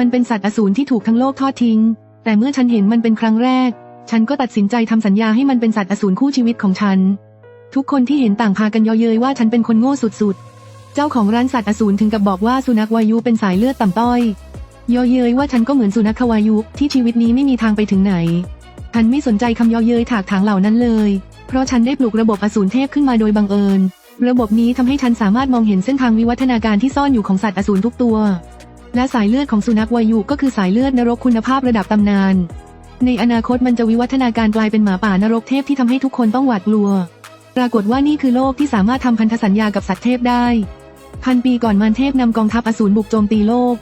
มันเป็นสัตว์อสูรที่ถูกทั้งโลกทอดทิ้ง แต่เมื่อฉันเห็นมันเป็นครั้งแรก ฉันก็ตัดสินใจทำสัญญาให้มันเป็นสัตว์อสูรคู่ชีวิตของฉัน ทุกคนที่เห็นต่างพากันเยาะเย้ยว่าฉันเป็นคนโง่สุดๆ เจ้าของร้านสัตว์อสูรถึงกับบอกว่าสุนัขวายุเป็นสายเลือดต่ำต้อยเยาะเย้ยว่าฉันก็เหมือนสุนัขวายุที่ชีวิตนี้ไม่มีทางไปถึงไหน ฉันไม่สนใจคำเยาะเย้ยถากถางเหล่านั้นเลย เพราะฉันได้ปลุกระบบอสูรเทพขึ้นมาโดยบังเอิญ ระบบนี้ทำให้ฉันสามารถมองเห็นเส้นทางวิวัฒนาการที่ซ่อนอยู่ของสัตว์อสูรทุกตัว และสายเลือดของสุนัขวายุก็คือสายเลือดนรกคุณภาพระดับตำนาน ในอนาคตมันจะวิวัฒนาการกลายเป็นหมาป่านรกเทพที่ทำให้ทุกคนต้องหวาดกลัว ปรากฏว่านี่คือโลกที่สามารถทำพันธสัญญากับสัตว์เทพได้ พันปีก่อนมารเทพนำกองทัพอสูรบุกโจมตีโลก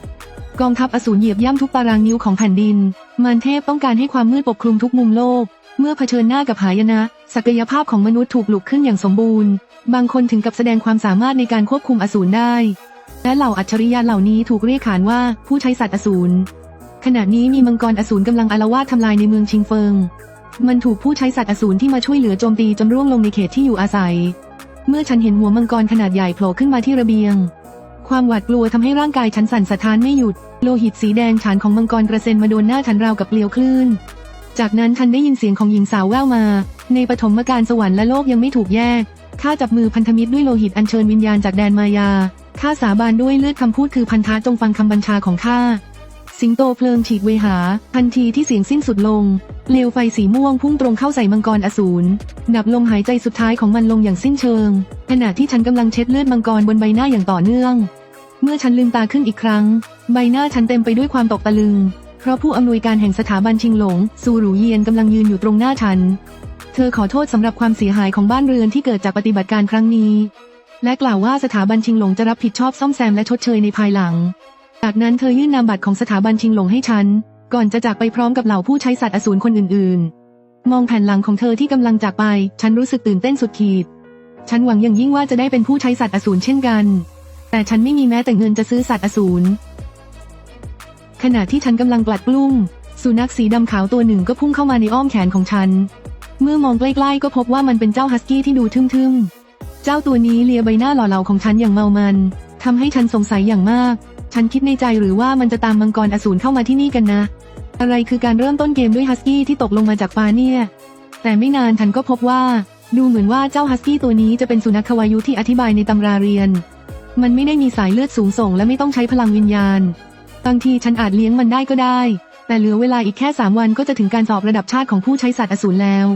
กองทัพอสูรเหยียบย่ำทุกตารางนิ้วของแผ่นดิน มารเทพต้องการให้ความมืดปกคลุมทุกมุมโลก เมื่อเผชิญหน้ากับหายนะ ศักยภาพของมนุษย์ถูกปลุกขึ้นอย่างสมบูรณ์ บางคนถึงกับแสดงความสามารถในการควบคุมอสูรได้ และเหล่าอัจฉริยะเหล่านี้ถูกเรียกขานว่าผู้ใช้สัตว์อสูร ขณะนี้มีมังกรอสูรกำลังอาละวาดทำลายในเมืองชิงเฟิง มันถูกผู้ใช้สัตว์อสูรที่มาช่วยเหลือโจมตีจนร่วงลงในเขตที่อยู่อาศัย เมื่อฉันเห็นหัวมังกรขนาดใหญ่โผล่ขึ้นมาที่ระเบียง ความหวาดกลัวทำให้ร่างกายฉันสั่นสะท้านไม่หยุด โลหิตสีแดงฉานของมังกรกระเซ็นมาโดนหน้าฉันราวกับเปลวคลื่น จากนั้นฉันได้ยินเสียงของหญิงสาวแว่วมา ในปฐมกาลสวรรค์และโลกยังไม่ถูกแยกข้าจับมือพันธมิตรด้วยโลหิตอัญเชิญวิญญาณจากแดนมายา ข้าสาบานด้วยเลือดคำพูดคือพันธะจงฟังคำบัญชาของข้า สิงโตเพลิงฉีกเวหา ทันทีที่เสียงสิ้นสุดลงเปลวไฟสีม่วงพุ่งตรงเข้าใส่มังกรอสูรดับลมหายใจสุดท้ายของมันลงอย่างสิ้นเชิง ขณะที่ฉันกำลังเช็ดเลือดมังกรบนใบหน้าอย่างต่อเนื่อง เมื่อฉันลืมตาขึ้นอีกครั้ง ใบหน้าฉันเต็มไปด้วยความตกตะลึง เพราะผู้อำนวยการแห่งสถาบันชิงหลง ซูหรูเยียนกำลังยืนอยู่ตรงหน้าฉัน เธอขอโทษสำหรับความเสียหายของบ้านเรือนที่เกิดจากปฏิบัติการครั้งนี้ และกล่าวว่าสถาบันชิงหลงจะรับผิดชอบซ่อมแซมและชดเชยในภายหลัง จากนั้นเธอยื่นนามบัตรของสถาบันชิงหลงให้ฉัน ก่อนจะจากไปพร้อมกับเหล่าผู้ใช้สัตว์อสูรคนอื่นๆ มองแผ่นหลังของเธอที่กำลังจากไป ฉันรู้สึกตื่นเต้นสุดขีด ฉันหวังอย่างยิ่งว่าจะได้เป็นผู้ใช้สัตว์อสูรเช่นกัน แต่ฉันไม่มีแม้แต่เงินจะซื้อสัตว์อสูร ขณะที่ฉันกำลังกลัดกลุ้ม สุนัขสีดำขาวตัวหนึ่งก็พุ่งเข้ามาในอ้อมแขนของฉัน เมื่อมองใกล้ๆ ก็พบว่ามันเป็นเจ้าฮัสกี้ที่ดูทึ่มๆ เจ้าตัวนี้เลียใบหน้าหล่อเหลาของฉันอย่างเมามันทำให้ฉันสงสัยอย่างมาก ฉันคิดในใจหรือว่ามันจะตามมังกรอสูรเข้ามาที่นี่กันนะ อะไรคือการเริ่มต้นเกมด้วยฮัสกี้ที่ตกลงมาจากฟ้าเนี่ย แต่ไม่นานฉันก็พบว่า ดูเหมือนว่าเจ้าฮัสกี้ตัวนี้จะเป็นสุนัขวายุที่อธิบายในตำราเรียน มันไม่ได้มีสายเลือดสูงส่ง และไม่ต้องใช้พลังวิญญาณ บางทีฉันอาจเลี้ยงมันได้ก็ได้ แต่เหลือเวลาอีกแค่สามวันก็จะถึงการสอบระดับชาติของผู้ใช้สัตว์อสูรแล้ว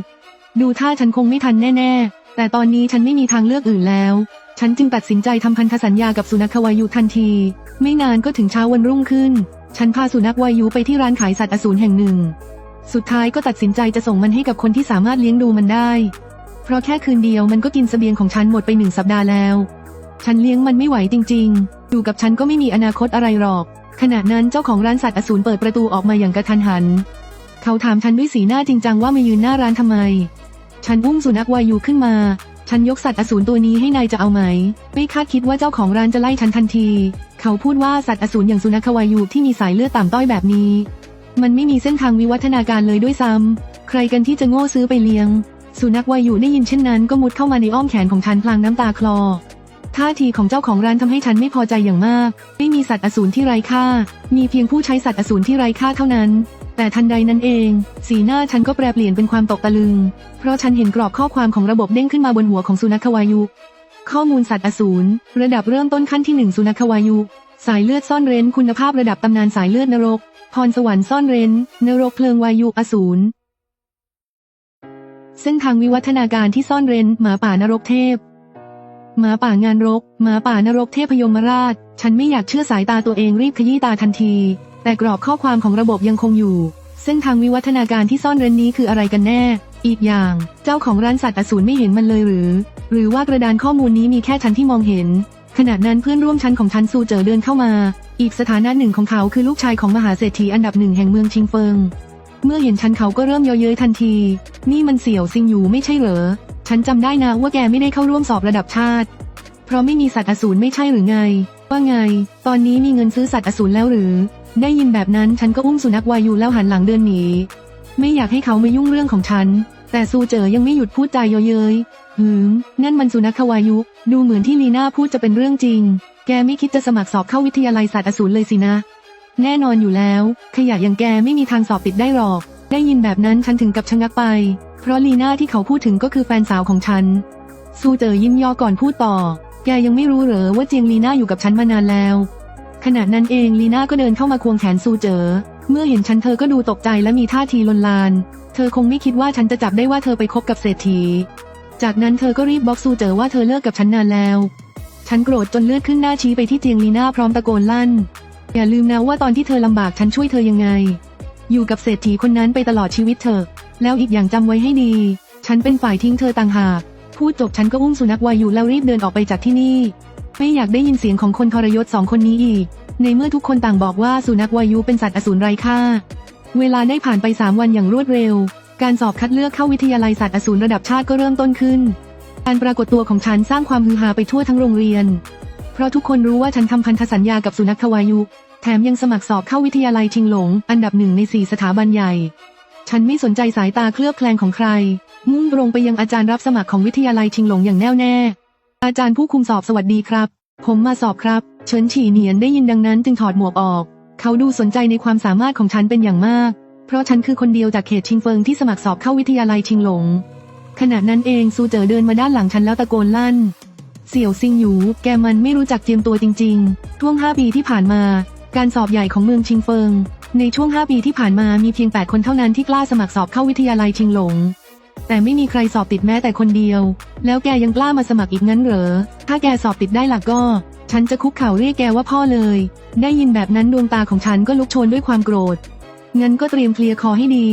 ดูท่าฉันคงไม่ทันแน่ ๆ แต่ตอนนี้ฉันไม่มีทางเลือกอื่นแล้ว ฉันจึงตัดสินใจทำพันธสัญญากับสุนัขวายุทันที ไม่นานก็ถึงเช้าวันรุ่งขึ้น ฉันพาสุนัขวายุไปที่ร้านขายสัตว์อสูรแห่งหนึ่ง สุดท้ายก็ตัดสินใจจะส่งมันให้กับคนที่สามารถเลี้ยงดูมันได้ เพราะแค่คืนเดียวมันก็กินเสบียงของฉันหมดไปหนึ่งสัปดาห์แล้ว ฉันเลี้ยงมันไม่ไหวจริง ๆ อยู่กับฉันก็ไม่มีอนาคตอะไรหรอก ขณะนั้นเจ้าของร้านสัตว์อสูรเปิดประตูออกมาอย่างกระทันหัน เขาถามฉันด้วยสีหน้าจริงจังว่ามายืนหน้าร้านทำไม ฉันอุ้มสุนัขวายุขึ้นมา ฉันยกสัตว์อสูรตัวนี้ให้นายจะเอาไหม ไม่คาดคิดว่าเจ้าของร้านจะไล่ฉันทันที เขาพูดว่าสัตว์อสูรอย่างสุนัขวายุที่มีสายเลือดต่ำต้อยแบบนี้ มันไม่มีเส้นทางวิวัฒนาการเลยด้วยซ้ำ ใครกันที่จะโง่ซื้อไปเลี้ยง สุนัขวายุได้ยินเช่นนั้นก็มุดเข้ามาในอ้อมแขนของฉันพลางน้ำตาคลอท่าทีของเจ้าของร้านทำให้ฉันไม่พอใจอย่างมาก ไม่มีสัตว์อสูรที่ไร้ค่า มีเพียงผู้ใช้สัตว์อสูรที่ไร้ค่าเท่านั้น แต่ทันใดนั้นเอง สีหน้าฉันก็แปรเปลี่ยนเป็นความตกตะลึง เพราะฉันเห็นกรอบข้อความของระบบเด้งขึ้นมาบนหัวของสุนัขวายุ ข้อมูลสัตว์อสูรระดับเริ่มต้นขั้นที่หนึ่งสุนัขวายุ สายเลือดซ่อนเร้นคุณภาพระดับตำนานสายเลือดนรก พรสวรรค์ซ่อนเร้น นรกเพลิงวายุอสูรเส้นทางวิวัฒนาการที่ซ่อนเร้นหมาป่านรกเทพ หมาป่างานรก หมาป่านรกเทพยมราช ฉันไม่อยากเชื่อสายตาตัวเองรีบขยี้ตาทันที แต่กรอบข้อความของระบบยังคงอยู่เส้นทางวิวัฒนาการที่ซ่อนเร้นนี้คืออะไรกันแน่ อีกอย่าง เจ้าของร้านสัตว์อสูรไม่เห็นมันเลยหรือ หรือว่ากระดานข้อมูลนี้มีแค่ฉันที่มองเห็น ขณะนั้นเพื่อนร่วมชั้นของฉันซูเจอเดินเข้ามา อีกสถานะหนึ่งของเขาคือลูกชายของมหาเศรษฐีอันดับหนึ่งแห่งเมืองชิงเฟิง เมื่อเห็นฉันเขาก็เริ่มเยาะเย้ยทันที นี่มันเสี่ยวซิงอยู่ไม่ใช่เหรอ ฉันจำได้นะว่าแกไม่ได้เข้าร่วมสอบระดับชาติ เพราะไม่มีสัตว์อสูรไม่ใช่หรือไง ว่าไง ตอนนี้มีเงินซื้อสัตว์อสูรแล้วหรือ ได้ยินแบบนั้นฉันก็อุ้มสุนัขวายุแล้วหันหลังเดินหนี ไม่อยากให้เขามายุ่งเรื่องของฉัน แต่ซูเจอยังไม่หยุดพูดจาเยเย้ยหืม นั่นมันสุนัขวายุ ดูเหมือนที่ลีน่าพูดจะเป็นเรื่องจริง แกไม่คิดจะสมัครสอบเข้าวิทยาลัยสัตว์อสูรเลยสินะ แน่นอนอยู่แล้ว ขยะอย่างแกไม่มีทางสอบติดได้หรอก ได้ยินแบบนั้นฉันถึงกับชะงักไป เพราะลีน่าที่เขาพูดถึงก็คือแฟนสาวของฉัน ซูเจอยิ้มย่อก่อนพูดต่อ แกยังไม่รู้เหรอว่าเจียงลีน่าอยู่กับฉันมานานแล้ว ขณะนั้นเองลีน่าก็เดินเข้ามาควงแขนซูเจอ เมื่อเห็นฉันเธอก็ดูตกใจและมีท่าทีลนลาน เธอคงไม่คิดว่าฉันจะจับได้ว่าเธอไปคบกับเศรษฐี จากนั้นเธอก็รีบบอกซูเจอว่าเธอเลิกกับฉันนานแล้ว ฉันโกรธจนเลือดขึ้นหน้าชี้ไปที่เจียงลีน่าพร้อมตะโกนลั่น อย่าลืมนะว่าตอนที่เธอลำบากฉันช่วยเธอยังไง อยู่กับเศรษฐีคนนั้นไปตลอดชีวิตเธอ แล้วอีกอย่างจำไว้ให้ดี ฉันเป็นฝ่ายทิ้งเธอต่างหาก พูดจบฉันก็อุ้มสุนัขวายุแล้วรีบเดินออกไปจากที่นี่ ไม่อยากได้ยินเสียงของคนทรยศสองคนนี้อีก ในเมื่อทุกคนต่างบอกว่าสุนัขวายุเป็นสัตว์อสูรไร้ค่า เวลาได้ผ่านไปสามวันอย่างรวดเร็ว การสอบคัดเลือกเข้าวิทยาลัยสัตว์อสูรระดับชาติก็เริ่มต้นขึ้น การปรากฏตัวของฉันสร้างความฮือฮาไปทั่วทั้งโรงเรียน เพราะทุกคนรู้ว่าฉันทำพันธสัญญากับสุนัขทวายุ แถมยังสมัครสอบเข้าวิทยาลัยชิงหลง อันดับหนึ่งในสี่สถาบันใหญ่ ฉันไม่สนใจสายตาเคลือบแคลงของใคร มุ่งตรงไปยังอาจารย์รับสมัครของวิทยาลัยชิงหลงอย่างแน่วแน่ อาจารย์ผู้คุมสอบสวัสดีครับ ผมมาสอบครับ เฉินฉีเหนียนได้ยินดังนั้นจึงถอดหมวกออก เขาดูสนใจในความสามารถของฉันเป็นอย่างมาก เพราะฉันคือคนเดียวจากเขตชิงเฟิงที่สมัครสอบเข้าวิทยาลัยชิงหลง ขณะนั้นเองซูเจอเดินมาด้านหลังฉันแล้วตะโกนลั่น เสี่ยวซิงหยู แกมันไม่รู้จักเจียมตัวจริงๆท่วง5ปีที่ผ่านมา การสอบใหญ่ของเมืองชิงเฟิง ในช่วง5ปีที่ผ่านมามีเพียง8คนเท่านั้นที่กล้าสมัครสอบเข้าวิทยาลัยชิงหลง แต่ไม่มีใครสอบติดแม้แต่คนเดียว แล้วแกยังกล้ามาสมัครอีกงั้นเหรอ ถ้าแกสอบติดได้ล่ะก็ ฉันจะคุกเข่าเรียกแกว่าพ่อเลย ได้ยินแบบนั้นดวงตาของฉันก็ลุกโชนด้วยความโกรธ งั้นก็เตรียมเคลียร์คอให้ดี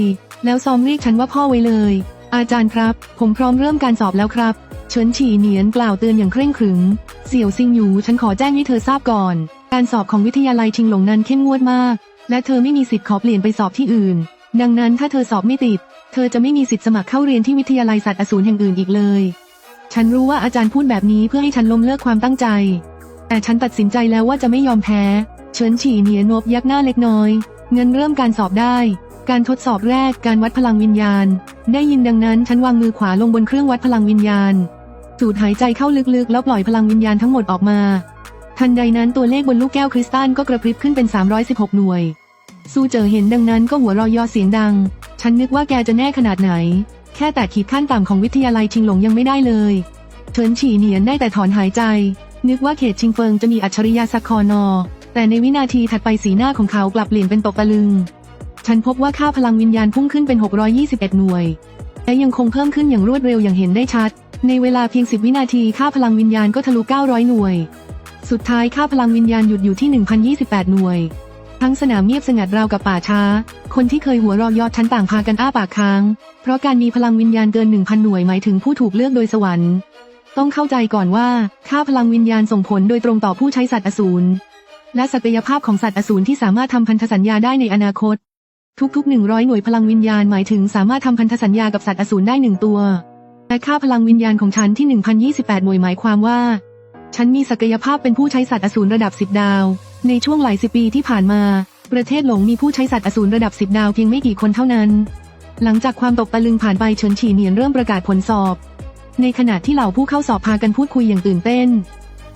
แล้วซ้อมเรียกฉันว่าพ่อไว้เลย อาจารย์ครับ ผมพร้อมเริ่มการสอบแล้วครับ เฉินฉี่เหนียนกล่าวเตือนอย่างเคร่งขรึม เสี่ยวซิงหยูฉันขอแจ้งให้เธอทราบก่อน การสอบของวิทยาลัยชิงหลงนั้นเข้มงวดมาก และเธอไม่มีสิทธิ์ขอเปลี่ยนไปสอบที่อื่น ดังนั้นถ้าเธอสอบไม่ติด เธอจะไม่มีสิทธิ์สมัครเข้าเรียนที่วิทยาลัยสัตว์อสูรแห่งอื่นอีกเลย ฉันรู้ว่าอาจารย์พูดแบบนี้เพื่อให้ฉันล้มเลิกความตั้งใจ แต่ฉันตัดสินใจแล้วว่าจะไม่ยอมแพ้ เฉินฉี่เหนียนบยักหน้าเล็กน้อย เงินเริ่มการสอบได้ การทดสอบแรกการวัดพลังวิญญาณ ได้ยินดังนั้นฉันวางมือขวาลงบนเครื่องวัดพลังวิญญาณ สูดหายใจเข้าลึกๆ แล้วปล่อยพลังวิญญาณทั้งหมดออกมา ทันใดนั้นตัวเลขบนลูกแก้วคริสตัลก็กระพริบขึ้นเป็น 316 หน่วย ซูเจอเห็นดังนั้นก็หัวเรอยอเสียงดัง ฉันนึกว่าแกจะแน่ขนาดไหน แค่แต่ขีดขั้นต่ำของวิทยาลัยชิงหลงยังไม่ได้เลยเฉินฉีเหนียนได้แต่ถอนหายใจ นึกว่าเขตชิงเฟิงจะมีอัจฉริยะสักคอนอ แต่ในวินาทีถัดไปสีหน้าของเขากลับเปลี่ยนเป็นตกตะลึง ฉันพบว่าค่าพลังวิญญาณพุ่งขึ้นเป็น 621 หน่วย และยังคงเพิ่มขึ้นอย่างรวดเร็วอย่างเห็นได้ชัด ในเวลาเพียง 10 วินาทีค่าพลังวิญญาณก็ทะลุ 900 หน่วย สุดท้ายค่าพลังวิญญาณหยุดอยู่ที่ 1,028 หน่วย ทั้งสนามเงียบสงัดราวกับป่าช้า คนที่เคยหัวรอยอดชั้นต่างพากันอ้าปากค้าง เพราะการมีพลังวิญญาณเกิน1,000หน่วยหมายถึงผู้ถูกเลือกโดยสวรรค์ ต้องเข้าใจก่อนว่าค่าพลังวิญญาณส่งผลโดยตรงต่อผู้ใช้สัตว์อสูร และศักยภาพของสัตว์อสูรที่สามารถทำพันธสัญญาได้ในอนาคต ทุกๆ 100 หน่วยพลังวิญญาณหมายถึงสามารถทำพันธสัญญากับสัตว์อสูรได้หนึ่งตัว และค่าพลังวิญญาณของฉันที่ 1,028 หน่วยหมายความว่า ฉันมีศักยภาพเป็นผู้ใช้สัตว์อสูรระดับ 10 ดาว ในช่วงหลายสิบปีที่ผ่านมา ประเทศหลงมีผู้ใช้สัตว์อสูรระดับ10ดาวเพียงไม่กี่คนเท่านั้น หลังจากความตกตะลึงผ่านไปเฉินฉีเหนียนเริ่มประกาศผลสอบ ในขณะที่เหล่าผู้เข้าสอบพากันพูดคุยอย่างตื่นเต้น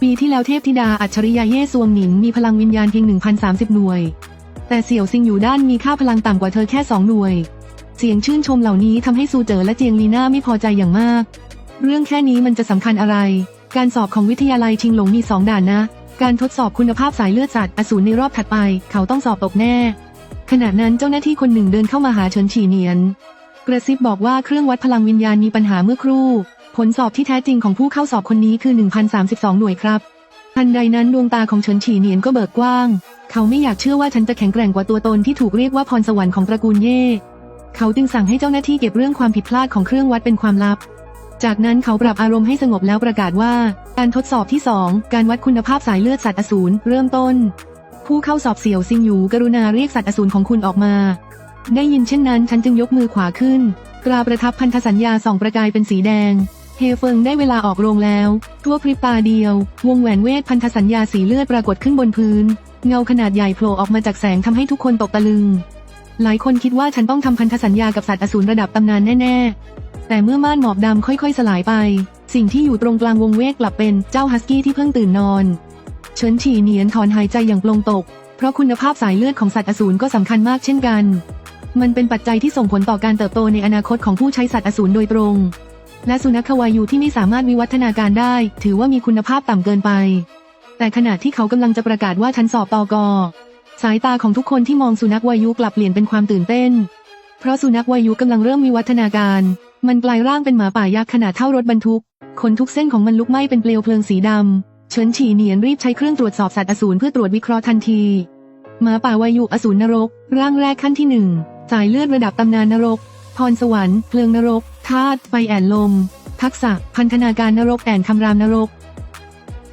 ปีที่แล้วเทพธิดาอัจฉริยะเย่ซวงหนินมีพลังวิญญาณเพียง1,030 หน่วย แต่เสี่ยวซิงอยู่ด้านมีค่าพลังต่ำกว่าเธอแค่2หน่วย เสียงชื่นชมเหล่านี้ทำให้ซูเจอและเจียงลีน่าไม่พอใจอย่างมาก เรื่องแค่นี้มันจะสำคัญอะไร การสอบของวิทยาลัยชิงหลงมี2ด่านนะ การทดสอบคุณภาพสายเลือดสัตว์อสูรในรอบถัดไป เขาต้องสอบตกแน่ ขณะนั้นเจ้าหน้าที่คนหนึ่งเดินเข้ามาหาเฉินฉีเนียน กระซิบบอกว่าเครื่องวัดพลังวิญญาณมีปัญหาเมื่อครู่ ผลสอบที่แท้จริงของผู้เข้าสอบคนนี้คือ 1,032 หน่วยครับทันใดนั้นดวงตาของเฉินฉีเนียนก็เบิกกว้าง เขาไม่อยากเชื่อว่าฉันจะแข็งแกร่งกว่าตัวตนที่ถูกเรียกว่าพรสวรรค์ของตระกูลเย่ เขาจึงสั่งให้เจ้าหน้าที่เก็บเรื่องความผิดพลาดของเครื่องวัดเป็นความลับ จากนั้นเขาปรับอารมณ์ให้สงบแล้วประกาศว่า การทดสอบที่ 2 การวัดคุณภาพสายเลือดสัตว์อสูรเริ่มต้น ผู้เข้าสอบเสี่ยวซิงหยูกรุณาเรียกสัตว์อสูรของคุณออกมา ได้ยินเช่นนั้นฉันจึงยกมือขวาขึ้นตราประทับพันธสัญญาส่องประกายเป็นสีแดงเฮเฟิงได้เวลาออกโรงแล้ว ทั่วพริบตาเดียว วงแหวนเวทพันธสัญญาสีเลือดปรากฏขึ้นบนพื้น เงาขนาดใหญ่โผล่ออกมาจากแสงทำให้ทุกคนตกตะลึง หลายคนคิดว่าฉันต้องทำพันธสัญญากับสัตว์อสูรระดับตำนานแน่ๆ แต่เมื่อม่านหมอกดำค่อยๆ สลายไป สิ่งที่อยู่ตรงกลางวงเวทกลับเป็นเจ้าฮัสกี้ที่เพิ่งตื่นนอนเฉินฉีเหนียนถอนหายใจอย่างปลงตก เพราะคุณภาพสายเลือดของสัตว์อสูรก็สำคัญมากเช่นกัน มันเป็นปัจจัยที่ส่งผลต่อการเติบโตในอนาคตของผู้ใช้สัตว์อสูรโดยตรง และสุนัขวายุที่ไม่สามารถวิวัฒนาการได้ ถือว่ามีคุณภาพต่ำเกินไป แต่ขณะที่เขากำลังจะประกาศว่าฉันสอบตอกอสายตาของทุกคนที่มองสุนัขวายุกลับเปลี่ยนเป็นความตื่นเต้น เพราะสุนัขวายุกำลังเริ่มวิวัฒนาการ มันกลายร่างเป็นหมาป่ายักษ์ขนาดเท่ารถบรรทุก ขนทุกเส้นของมันลุกไหม้เป็นเปลวเพลิงสีดำ เฉินฉีเหนียนรีบใช้เครื่องตรวจสอบสัตว์อสูรเพื่อตรวจวิเคราะห์ทันที หมาป่าวายุอสูรนรก ร่างแรกขั้นที่หนึ่งสายเลือดระดับตำนานนรก พรสวรรค์ เพลิงนรก ธาตุ ไฟแอนลม ทักษะ พันธนาการนรกแอนคำรามนรก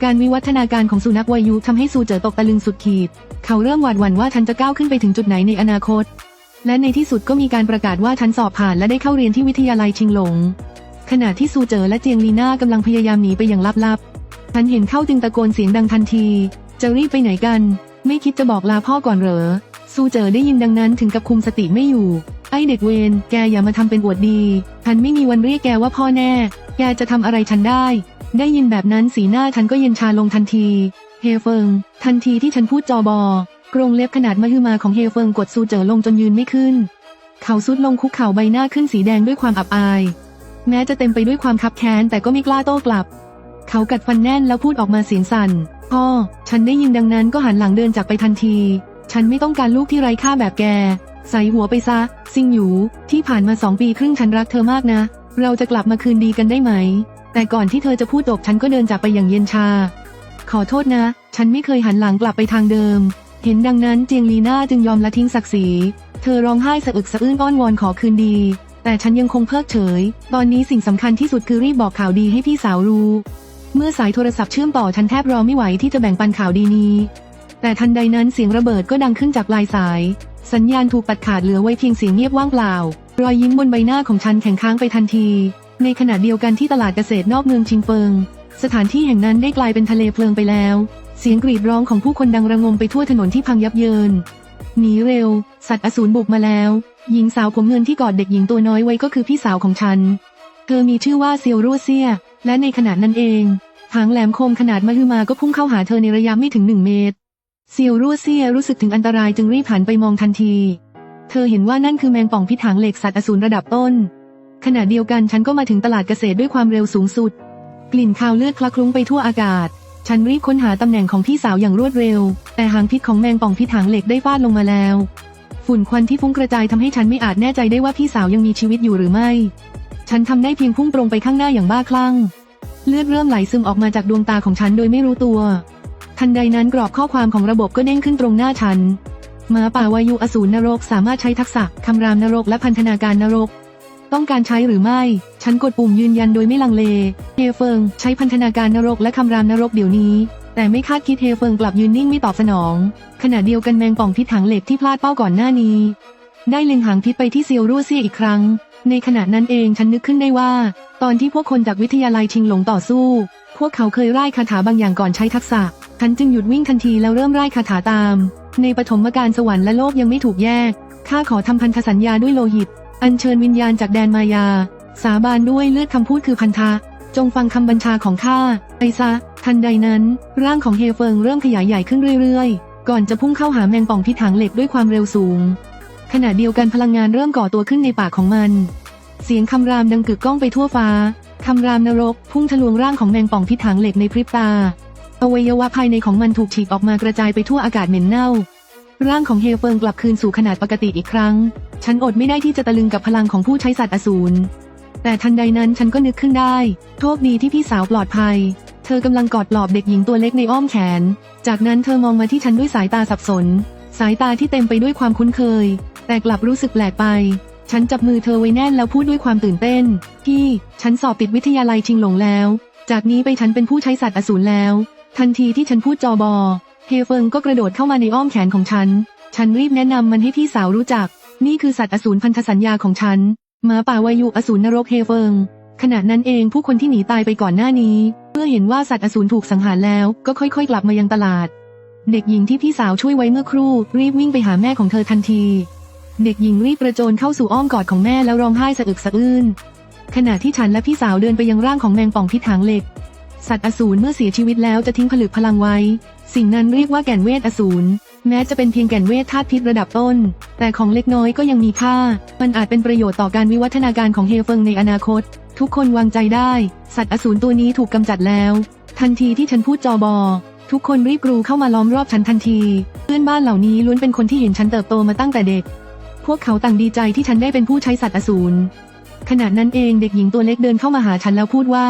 การวิวัฒนาการของสุนัขวายุทำให้ซูเจอตกตะลึงสุดขีด เขาเริ่มหวาดหวั่นว่าฉันจะก้าวขึ้นไปถึงจุดไหนในอนาคต และในที่สุดก็มีการประกาศว่าฉันสอบผ่านและได้เข้าเรียนที่วิทยาลัยชิงหลง ขณะที่ซูเจอและเจียงลีน่ากำลังพยายามหนีไปอย่างลับๆฉันเห็นเข้าจึงตะโกนเสียงดังทันที จะรีบไปไหนกัน ไม่คิดจะบอกลาพ่อก่อนเหรอ ซูเจอได้ยินดังนั้นถึงกับคุมสติไม่อยู่ ไอเด็กเวนแกอย่ามาทำเป็นอวดดีฉันไม่มีวันเรียกแกว่าพ่อแน่ แกจะทำอะไรฉันได้ ได้ยินแบบนั้นสีหน้าฉันก็เย็นชาลงทันที เฮเฟิง ทันทีที่ฉันพูดจอบอ กรงเล็บขนาดมหึมาของเฮเฟิงกดซูเจอลงจนยืนไม่ขึ้น เขาสุดลงคุกเข่าใบหน้าขึ้นสีแดงด้วยความอับอาย แม้จะเต็มไปด้วยความคับแค้นแต่ก็ไม่กล้าโต้กลับ เขากัดฟันแน่นแล้วพูดออกมาเสียงสั่นพ่อฉันได้ยินดังนั้นก็หันหลังเดินจากไปทันที ฉันไม่ต้องการลูกที่ไร้ค่าแบบแก ใส่หัวไปซะ ซิงหยู ที่ผ่านมาสองปีครึ่งฉันรักเธอมากนะ เราจะกลับมาคืนดีกันได้ไหม แต่ก่อนที่เธอจะพูดจบฉันก็เดินจากไปอย่างเย็นชา ขอโทษนะ ฉันไม่เคยหันหลังกลับไปทางเดิม เห็นดังนั้นเจียงลีน่าจึงยอมละทิ้งศักดิ์ศรี เธอร้องไห้สะอึกสะอื้นอ้อนวอนขอคืนดี แต่ฉันยังคงเพิกเฉย ตอนนี้สิ่งสำคัญที่สุดคือรีบบอกข่าวดีให้พี่สาวรู้ เมื่อสายโทรศัพท์เชื่อมต่อฉันแทบรอไม่ไหวที่จะแบ่งปันข่าวดีนี้ แต่ทันใดนั้นเสียงระเบิดก็ดังขึ้นจากปลายสาย สัญญาณถูกตัดขาดเหลือไว้เพียงเสียงเงียบว่างเปล่า รอยยิ้มบนใบหน้าของฉันแข็งค้างไปทันที ในขณะเดียวกันที่ตลาดเกษตรนอกเมืองชิงเฟิงสถานที่แห่งนั้นได้กลายเป็นทะเลเพลิงไปแล้ว เสียงกรีดร้องของผู้คนดังระงมไปทั่วถนนที่พังยับเยิน หนีเร็ว สัตว์อสูรบุกมาแล้ว หญิงสาวผมเงินที่กอดเด็กหญิงตัวน้อยไว้ก็คือพี่สาวของฉัน เธอมีชื่อว่าเซียวรั่วเซีย และในขณะนั้นเอง หางแหลมคมขนาดมหึมาก็พุ่งเข้าหาเธอในระยะไม่ถึงหนึ่งเมตร เซียวรั่วเซียรู้สึกถึงอันตรายจึงรีบหันไปมองทันที เธอเห็นว่านั่นคือแมงป่องพิษหางเหล็กสัตว์อสูรระดับต้น ขณะเดียวกันฉันก็มาถึงตลาดเกษตรด้วยความเร็วสูงสุด กลิ่นคาวเลือดคละคลุ้งไปทั่วอากาศ ฉันรีบค้นหาตำแหน่งของพี่สาวอย่างรวดเร็ว แต่หางพิษของแมงป่องพิษหางเหล็กได้ฟาดลงมาแล้ว ฝุ่นควันที่ฟุ้งกระจายทำให้ฉันไม่อาจแน่ใจได้ว่าพี่สาวยังมีชีวิตอยู่หรือไม่ ฉันทำได้เพียงพุ่งตรงไปข้างหน้าอย่างบ้าคลั่ง เลือดเริ่มไหลซึมออกมาจากดวงตาของฉันโดยไม่รู้ตัว ทันใดนั้นกรอบข้อความของระบบก็เด้งขึ้นตรงหน้าฉันหมาป่าวายุอสูรนรกสามารถใช้ทักษะคำรามนรกและพันธนาการนรก ต้องการใช้หรือไม่ ฉันกดปุ่มยืนยันโดยไม่ลังเล เฮเฟิง ใช้พันธนาการนรกและคำรามนรกเดี๋ยวนี้ แต่ไม่คาดคิดเฮเฟิงกลับยืนนิ่งไม่ตอบสนอง ขณะเดียวกันแมงป่องพิษถังเหล็กที่พลาดเป้าก่อนหน้านี้ ได้เล็งหางพิษไปที่เซียวรั่วเซียอีกครั้ง ในขณะนั้นเองฉันนึกขึ้นได้ว่า ตอนที่พวกคนจากวิทยาลัยชิงหลงต่อสู้ พวกเขาเคยไล่คาถาบางอย่างก่อนใช้ทักษะ ฉันจึงหยุดวิ่งทันทีแล้วเริ่มไล่คาถาตาม ในปฐมกาลสวรรค์และโลกยังไม่ถูกแยกข้าขอทำพันธสัญญาด้วยโลหิต อัญเชิญวิญญาณจากแดนมายา สาบานด้วยเลือดคำพูดคือพันธะ จงฟังคำบัญชาของข้าไปซะ ทันใดนั้น ร่างของเฮเฟิงเริ่มขยายใหญ่ขึ้นเรื่อยๆ ก่อนจะพุ่งเข้าหาแมงป่องพิถังเหล็กด้วยความเร็วสูง ขณะเดียวกันพลังงานเริ่มก่อตัวขึ้นในปากของมัน เสียงคำรามดังกึกก้องไปทั่วฟ้า คำรามนรก พุ่งทะลวงร่างของแมงป่องพิถังเหล็กในพริบตา อวัยวะภายในของมันถูกฉีกออกมากระจายไปทั่วอากาศเหม็นเน่า ร่างของเฮเฟิงกลับคืนสู่ขนาดปกติอีกครั้ง ฉันอดไม่ได้ที่จะตะลึงกับพลังของผู้ใช้สัตว์อสูร แต่ทันใดนั้นฉันก็นึกขึ้นได้ โชคดีที่พี่สาวปลอดภัย เธอกำลังกอดปลอบเด็กหญิงตัวเล็กในอ้อมแขน จากนั้นเธอมองมาที่ฉันด้วยสายตาสับสน สายตาที่เต็มไปด้วยความคุ้นเคย แต่กลับรู้สึกแปลกไป ฉันจับมือเธอไว้แน่นแล้วพูดด้วยความตื่นเต้น พี่ ฉันสอบติดวิทยาลัยชิงหลงแล้ว จากนี้ไปฉันเป็นผู้ใช้สัตว์อสูรแล้ว ทันทีที่ฉันพูดจอบอ เฮเฟิงก็กระโดดเข้ามาในอ้อมแขนของฉัน ฉันรีบแนะนำมันให้พี่สาวรู้จัก นี่คือสัตว์อสูรพันธสัญญาของฉันหมาป่าวายุอสูรนรกเฮเฟิง ขณะนั้นเองผู้คนที่หนีตายไปก่อนหน้านี้ เมื่อเห็นว่าสัตว์อสูรถูกสังหารแล้วก็ค่อยๆ กลับมายังตลาด เด็กหญิงที่พี่สาวช่วยไว้เมื่อครู่ รีบวิ่งไปหาแม่ของเธอทันที เด็กหญิงรีบกระโจนเข้าสู่อ้อมกอดของแม่แล้วร้องไห้สะอึกสะอื้นขณะที่ฉันและพี่สาวเดินไปยังร่างของแมงป่องพิษหางเหล็ก สัตว์อสูรเมื่อเสียชีวิตแล้วจะทิ้งผลึกพลังไว้ สิ่งนั้นเรียกว่าแก่นเวทอสูร แม้จะเป็นเพียงแก่นเวทธาตุพิษระดับต้น แต่ของเล็กน้อยก็ยังมีค่า มันอาจเป็นประโยชน์ต่อการวิวัฒนาการของเฮลเฟิงในอนาคต ทุกคนวางใจได้ สัตว์อสูรตัวนี้ถูกกำจัดแล้ว ทันทีที่ฉันพูดจอบอ ทุกคนรีบกรูเข้ามาล้อมรอบฉันทันที เพื่อนบ้านเหล่านี้ล้วนเป็นคนที่เห็นฉันเติบโตมาตั้งแต่เด็ก พวกเขาต่างดีใจที่ฉันได้เป็นผู้ใช้สัตว์อสูร ขณะนั้นเองเด็กหญิงตัวเล็กเดินเข้ามาหาฉันแล้วพูดว่า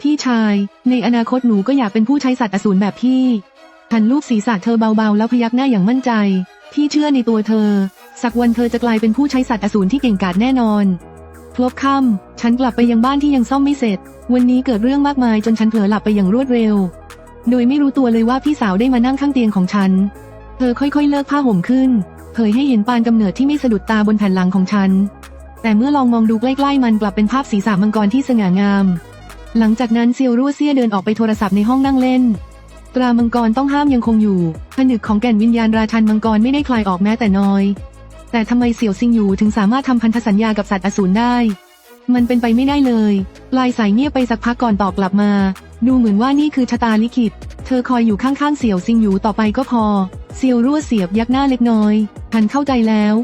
พี่ชาย ในอนาคตหนูก็อยากเป็นผู้ใช้สัตว์อสูรแบบพี่ ฉันลูบศีรษะเธอเบาๆ แล้วพยักหน้าอย่างมั่นใจ พี่เชื่อในตัวเธอ สักวันเธอจะกลายเป็นผู้ใช้สัตว์อสูรที่เก่งกาจแน่นอนพลบค่ำฉันกลับไปยังบ้านที่ยังซ่อมไม่เสร็จ วันนี้เกิดเรื่องมากมายจนฉันเผลอหลับไปอย่างรวดเร็ว โดยไม่รู้ตัวเลยว่าพี่สาวได้มานั่งข้างเตียงของฉัน เธอค่อยๆเลิกผ้าห่มขึ้น เผยให้เห็นปานกำเนิดที่ไม่สะดุดตาบนแผ่นหลังของฉัน แต่เมื่อลองมองดูใกล้ๆมันกลับเป็นภาพศีรษะมังกรที่สง่างาม หลังจากนั้นเซียวรั่วเซียเดินออกไปโทรศัพท์ในห้องนั่งเล่น ตรามังกรต้องห้ามยังคงอยู่ผนึกของแก่นวิญญาณราชันมังกรไม่ได้คลายออกแม้แต่น้อย แต่ทำไมเสี่ยวซิงอยู่ถึงสามารถทำพันธสัญญากับสัตว์อสูรได้ มันเป็นไปไม่ได้เลยลายสายเงียบไปสักพักก่อนตอบกลับมา ดูเหมือนว่านี่คือชะตาลิขิต เธอคอยอยู่ข้างๆเสี่ยวซิงอยู่ต่อไปก็พอเซียวรั่วเสียบยักหน้าเล็กน้อยฉันเข้าใจแล้ว